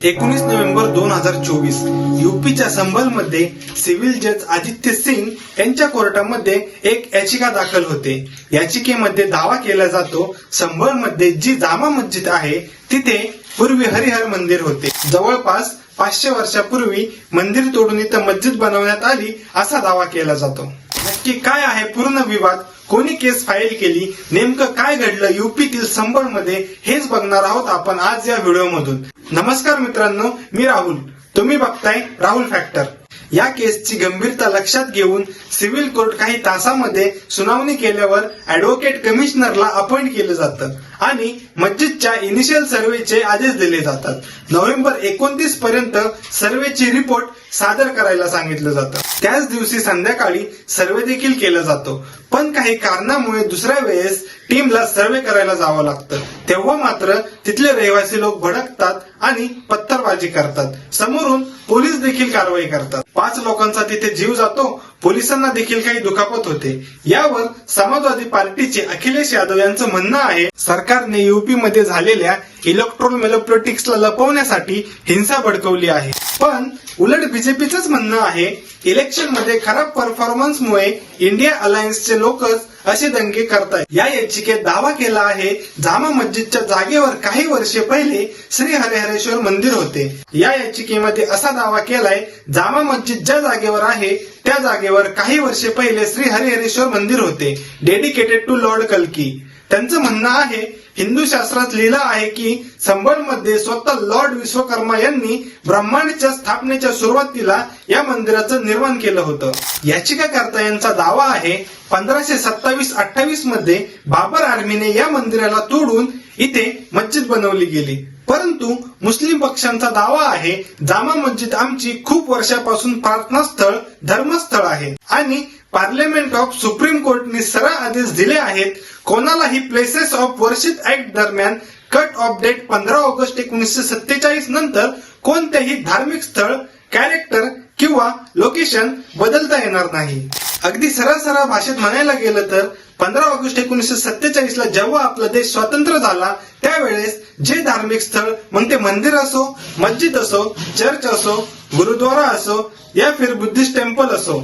एकोणीस नोव्हेंबर दोन हजार चोवीस युपीच्या संभलमध्ये सिव्हिल जज आदित्य सिंग यांच्या कोर्टामध्ये एक याचिका दाखल होते. याचिकेमध्ये दावा केला जातो संभळमध्ये जी जामा मस्जिद आहे तिथे पूर्वी हरिहर मंदिर होते. जवळपास पाचशे वर्षापूर्वी मंदिर तोडून इथं मस्जिद बनवण्यात आली असा दावा केला जातो. नक्की काय आहे पूर्ण विवाद? कोणी केस फाईल केली? नेमकं काय घडलं? युपीतील संबळमध्ये हेच बघणार आहोत आपण आज या व्हिडिओमधून. नमस्कार मित्रांनो मी राहुल. तुम्ही बघताय राहुल फॅक्टर या केसची गंभीरता लक्षात घेऊन सिव्हिल कोर्ट काही तासामध्ये सुनावणी केल्यावर ऍडव्होकेट कमिशनरला अपॉइंट केलं जातं. आणि मस्जिदच्या इनिशियल सर्व्हेचे आदेश दिले जातात. नोव्हेंबर एकोणतीस पर्यंत सर्व्हेची रिपोर्ट सादर करायला सांगितलं जातं. त्याच दिवशी संध्याकाळी सर्वे देखील केला जातो. पण काही कारणामुळे दुसऱ्या वेळेस टीमला सर्वे करायला जावं लागतं. तेव्हा मात्र तिथले रहिवासी लोक भडकतात आणि पत्थरबाजी करतात. समोरून पोलीस देखील कारवाई करतात. पाच लोकांचा तिथे जीव जातो. पोलिसांना देखील काही दुखापत होते. यावर समाजवादी पार्टीचे अखिलेश यादव यांचं म्हणणं आहे सरकार सरकारने युपीमध्ये झालेल्या इलेक्ट्रोल मेलोप्रोटिक्सला लपवण्यासाठी हिंसा भडकवली आहे. पण उलट बीजेपीचंच म्हणणं आहे इलेक्शनमध्ये खराब परफॉर्मन्समुळे इंडिया अलायन्सचे लोकच असे दंगे करतायत. या याचिकेत दावा केला आहे जामा मस्जिदच्या जागेवर काही वर्षे पहिले श्री हरिहरेश्वर मंदिर होते. या याचिकेमध्ये असा दावा केलाय जामा मस्जिद ज्या जागेवर आहे त्या जागेवर काही वर्षे पहिले श्री हरिहरेश्वर मंदिर होते डेडिकेटेड टू लॉर्ड कल्की त्यांचं म्हणणं आहे हिंदू शास्त्रात लिहिलं आहे की संबळमध्ये स्वतः लॉर्ड विश्वकर्मा यांनी ब्रह्मांडच्या स्थापनेच्या सुरुवातीला या मंदिराचं निर्माण केलं होतं. याचिकाकर्ता यांचा दावा आहे पंधराशे सत्तावीस अठ्ठावीसमध्ये बाबर आर्मीने या मंदिराला तोडून इथे मस्जिद बनवली गेली. परंतु मुस्लिम पक्षांचा दावा आहे जामा मस्जिद आमची खूप वर्षापासून प्रार्थनास्थळ धर्मस्थळ आहे. आणि पार्लमेंट ऑफ सुप्रीम कोर्टने सरळ आदेश दिले आहेत कोणालाही प्लेसेस ऑफ वर्शिप ऍक्ट दरम्यान कट ऑफ डेट पंधरा ऑगस्ट एकोणीसशे सत्तेचाळीस नंतर कोणतेही धार्मिक स्थळ कॅरेक्टर किंवा लोकेशन बदलता येणार नाही. अगदी सरळ सरळ भाषेत म्हणायला गेलं तर पंधरा ऑगस्ट एकोणीसशे सत्तेचाळीस ला जेव्हा आपला देश स्वतंत्र झाला त्यावेळेस जे धार्मिक स्थळ मग ते मंदिर असो मस्जिद असो चर्च असो गुरुद्वारा असो या फिर बुद्धिस्ट टेम्पल असो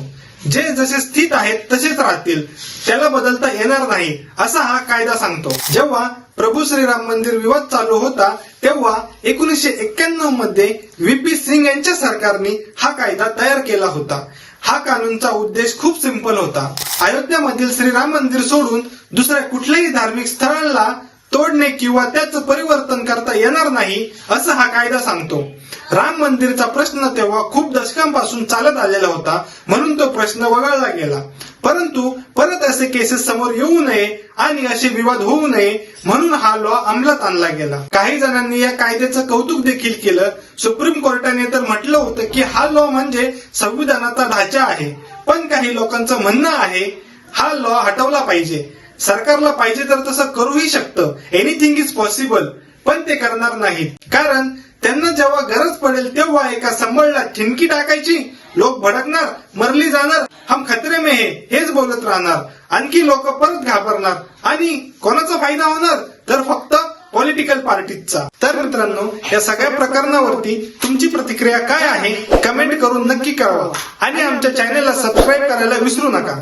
जे जसे स्थित आहेत तसेच राहतील त्याला बदलता येणार नाही असा हा कायदा सांगतो. जेव्हा प्रभू श्रीराम मंदिर विवाद चालू होता तेव्हा एकोणीसशे एक्क्याण्णवमध्ये व्हीपी सिंग यांच्या सरकारने हा कायदा तयार केला होता. हा कानूनचा उद्देश खूप सिंपल होता. अयोध्यामधील श्रीराम मंदिर सोडून दुसऱ्या कुठल्याही धार्मिक स्थळांना तोडणे किंवा त्याचं परिवर्तन करता येणार नाही असं हा कायदा सांगतो. राम मंदिरचा प्रश्न तेव्हा खूप दशकांपासून चालत आलेला होता म्हणून तो प्रश्न वगळला गेला. परंतु परत असे केसेस समोर येऊ नये आणि असे विवाद होऊ नये म्हणून हा लॉ अंमलात आणला गेला. काही जणांनी या कायद्याचं कौतुक देखील केलं. सुप्रीम कोर्टाने तर म्हटलं होतं की हा लॉ म्हणजे संविधानाचा ढाचा आहे. पण काही लोकांचं म्हणणं आहे हा लॉ हटवला पाहिजे. सरकारला पाहिजे तर तसं करूही शकतं. एनिथिंग इज पॉसिबल पण ते करणार नाहीत. कारण त्यांना जेव्हा गरज पडेल तेव्हा एका संबळला ठिणकी टाकायची. लोक भडकणार मरली जाणार. हम खतरे में हे हेच बोलत राहणार. आणखी लोक परत घाबरणार आणि कोणाचा फायदा होणार? तर फक्त पॉलिटिकल पार्टीचा तर मित्रांनो या सगळ्या प्रकरणावरती तुमची प्रतिक्रिया काय आहे? कमेंट करून नक्की कळवा. आणि आमच्या चॅनेलला सबस्क्राईब करायला विसरू नका.